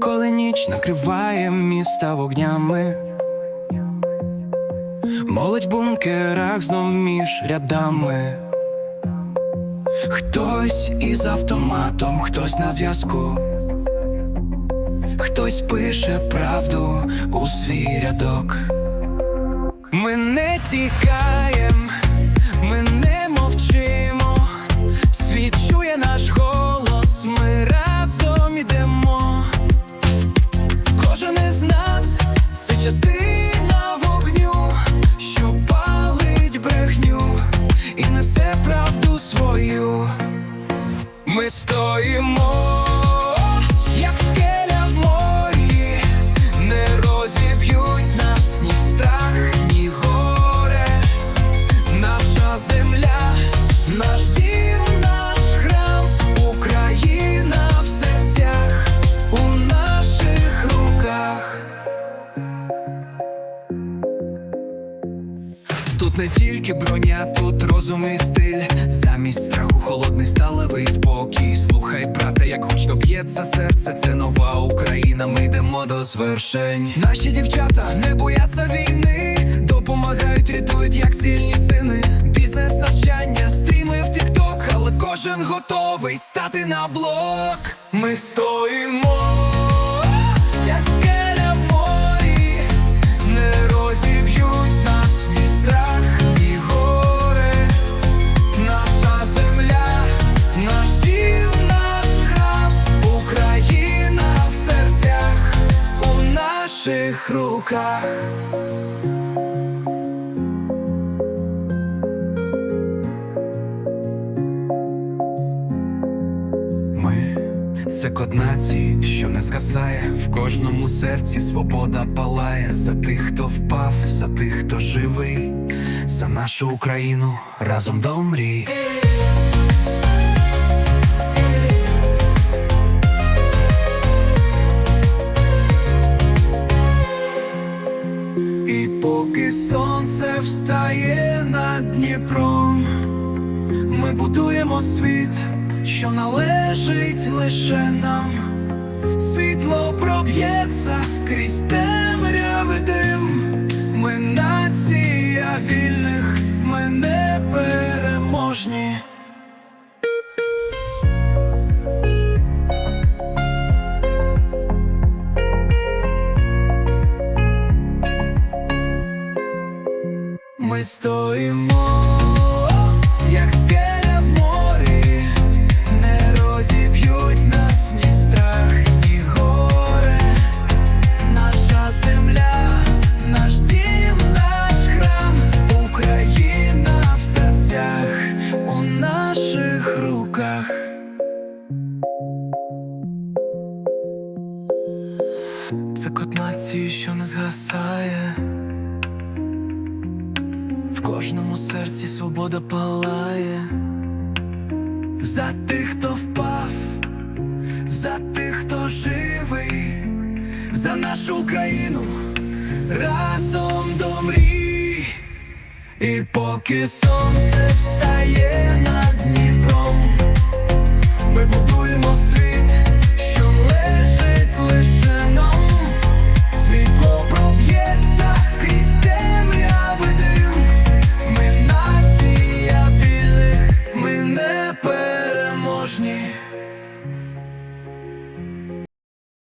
коли ніч накриває міста вогнями, молодь в бункерах знов між рядами. Хтось із автоматом, хтось на зв'язку, хтось пише правду у свій рядок. Ми не тікаєм, частина вогню, що палить брехню і несе правду свою. Ми стоїмо, Тут не тільки броня, тут розум і стиль. Замість страху холодний сталевий спокій. Слухай, брате, як гучно б'ється серце, це нова Україна. Ми йдемо до звершень. Наші дівчата не бояться війни, допомагають, рятують, як сильні сини. Бізнес, навчання, стріми в тікток, але кожен готовий стати на блок. Ми стоїмо, наших руках. Ми це код нації, що не згасає в кожному серці свобода палає за тих, хто впав, за тих, хто живий, за нашу Україну разом до мрій. Дніпром, ми будуємо світ, що належить лише нам. Світло проб'ється крізь темряви дим. Ми нація вільних, ми не переможні. Ми стоїмо, Це код нації, що не згасає. В кожному серці свобода палає. За тих, хто впав, за тих, хто живий, за нашу Україну разом до мрій. І поки сонце встає над Дніпром, ми будуємо світ.